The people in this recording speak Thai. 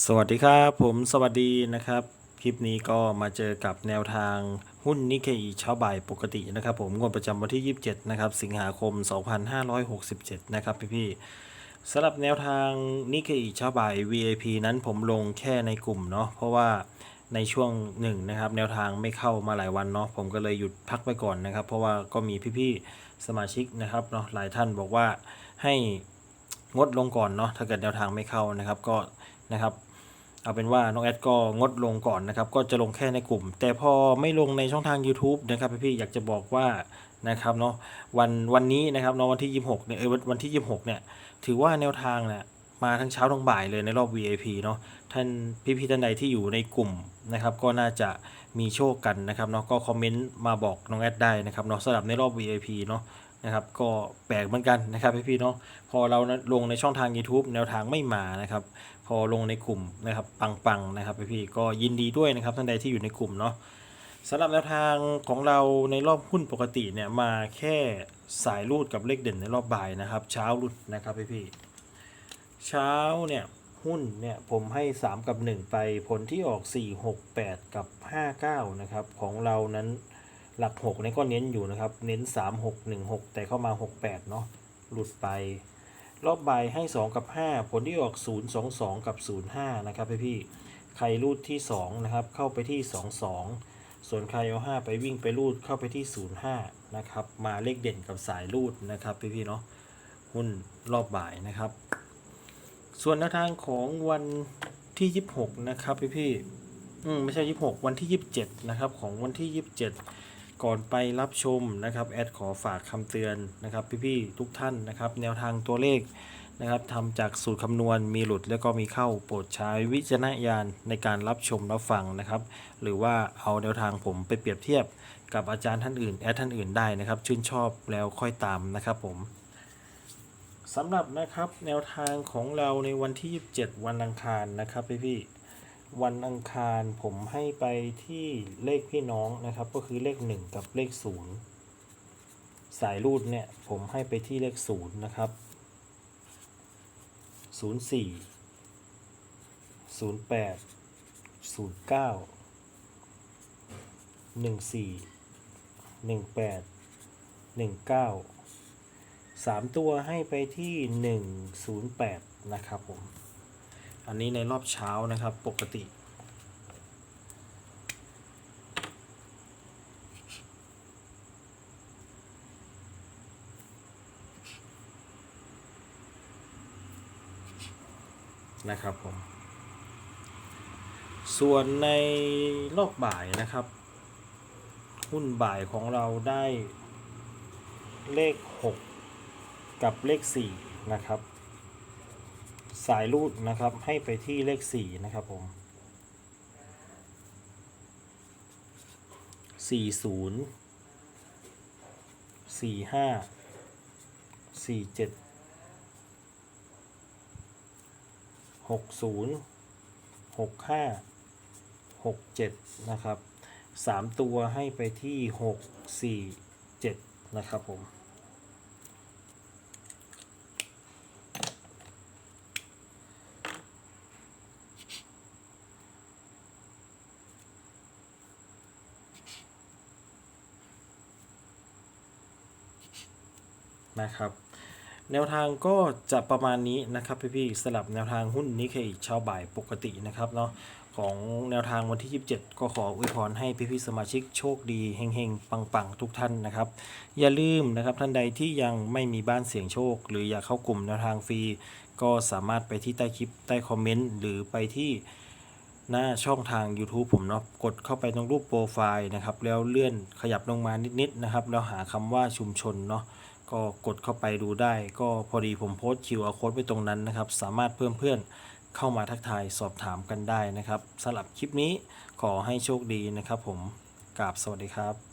สวัสดีครับ ผมสวัสดีนะครับ คลิปนี้ก็มาเจอกับแนวทางหุ้นนิเคอีเช้าบ่ายปกตินะครับ ผมงวดประจำวันที่ 27 นะครับ สิงหาคม 2567 นะครับพี่ๆสำหรับแนวทางนิเคอีเช้าบ่าย VIP นั้นผมลงแค่ในกลุ่มเนาะเพราะว่าในช่วงหนึ่งนะครับ แนวทางไม่เข้ามาหลายวันเนาะผมก็เลยหยุดพักไปก่อนนะครับ เพราะว่าก็มีพี่ๆสมาชิกนะครับเนาะหลายท่านบอกว่าให้งดลงก่อนเนาะถ้าเกิดแนวทางไม่เข้านะครับ ก็ นะครับเอาเป็นว่าน้องแอดก็งดลงก่อนนะครับ ก็จะลงแค่ในกลุ่ม แต่พอไม่ลงในช่องทาง YouTube นะครับพี่ๆอยากจะบอกว่านะครับเนาะวันวันนี้นะครับเนาะวันที่ 26เนี่ยเออวันวันที่ 26เนี่ยถือว่าแนวทางเนี่ยมาทั้งเช้าทั้งบ่ายเลยในรอบ VIP เนาะท่านพี่ๆท่านใดที่อยู่ในกลุ่มนะครับก็น่าจะมีโชคกันนะครับเนาะก็คอมเมนต์มาบอกน้องแอดได้นะครับเนาะสำหรับในรอบ VIP เนาะ นะครับก็แปลกเหมือนกันนะครับพี่ๆเนาะพอเราลงในช่องทาง YouTube แนวทางไม่มานะครับพอลงในกลุ่มนะครับปังๆนะครับพี่ๆก็ยินดีด้วยนะครับท่านใดที่อยู่ในกลุ่มเนาะสำหรับแนวทางของเราในรอบหุ้นปกติเนี่ยมาแค่สายรูดกับเลขเด่นในรอบบ่ายนะครับ เช้ารุดนะครับพี่ๆเช้าเนี่ยหุ้นเนี่ยผมให้ 3 กับ 1 ไปผลที่ออก 4 6 8 กับ 59 นะครับ ของเรานั้น หลัก6เนี่ยก็เน้นอยู่นะครับ เน้น 3 6 1 6 แต่เข้ามา 68 เนาะหลุดไป รอบบ่ายให้ 2 กับ 5 ผลที่ออก 0 2 2 กับ 0 5 นะครับพี่พี่ใครรูดที่ 2 นะครับ เข้าไปที่ 2 2 ส่วนใครเอา 5 ไปวิ่งไปรูดเข้าไปที่ 0 5 นะครับ มาเลขเด่นกับสายรูดนะครับพี่พี่เนาะหุ้นรอบบ่ายนะครับ ส่วนแนวทางของวันที่ 26 นะครับพี่พี่อืมไม่ใช่ 26 วันที่ 27 นะครับ ของวันที่ 27 ก่อนไปรับชมนะครับแอดขอฝากคำเตือนนะครับพี่ๆทุกท่านนะครับ แนวทางตัวเลขนะครับทำจากสูตรคำนวณมีหลุดแล้วก็มีเข้าโปรดใช้วิจารณญาณในการรับชมรับฟังนะครับ หรือว่าเอาแนวทางผมไปเปรียบเทียบกับอาจารย์ท่านอื่น แอดท่านอื่นได้นะครับ ชื่นชอบแล้วค่อยตามนะครับผมสำหรับนะครับแนวทางของเราในวันที่ 27 วันอังคารนะครับพี่ๆ วันอังคารผมให้ไปที่เลขพี่น้องนะครับ ก็คือเลข 1 กับเลข 0 สายรูดเนี่ยผมให้ไปที่เลข 0 นะครับ 04 08 09 14 18 19 3 ตัวให้ไปที่ 108 นะครับผม อันนี้ในรอบเช้านะครับปกติ นะครับผม ส่วนในรอบบ่ายนะครับ หุ้นบ่ายของเราได้เลข 6 กับเลข 4 นะครับ สายรูดนะครับ ให้ไปที่เลข 4 นะครับผม สี่ศูนย์สี่ห้าสี่เจ็ดหกศูนย์หกห้าหกเจ็ดนะครับสามตัวให้ไปที่หกสี่เจ็ดนะครับผม นะครับ แนวทางก็จะประมาณนี้นะครับพี่ๆสลับแนวทางหุ้นนิเคอีเช้าบ่ายปกตินะครับเนาะของแนวทางวันที่ 27 ก็ขออวยพรให้พี่ๆสมาชิกโชคดีเฮงๆ ปังๆ ทุกท่านนะครับ อย่าลืมนะครับท่านใดที่ยังไม่มีบ้านเสี่ยงโชค หรืออยากเข้ากลุ่มแนวทางฟรี ก็สามารถไปที่ใต้คลิปใต้คอมเมนต์ หรือไปที่หน้าช่องทาง YouTube ผมเนาะกดเข้าไปตรงรูปโปรไฟล์นะครับ แล้วเลื่อนขยับลงมานิดๆนะครับ แล้วหาคำว่าชุมชนเนาะ ก็กดเข้าไปดูได้ ก็พอดีผมโพสต์ QR code ไว้ตรงนั้นนะครับ สามารถเพิ่มเพื่อนเข้ามาทักทายสอบถามกันได้นะครับสำหรับคลิปนี้ขอให้โชคดีนะครับผมกราบสวัสดีครับ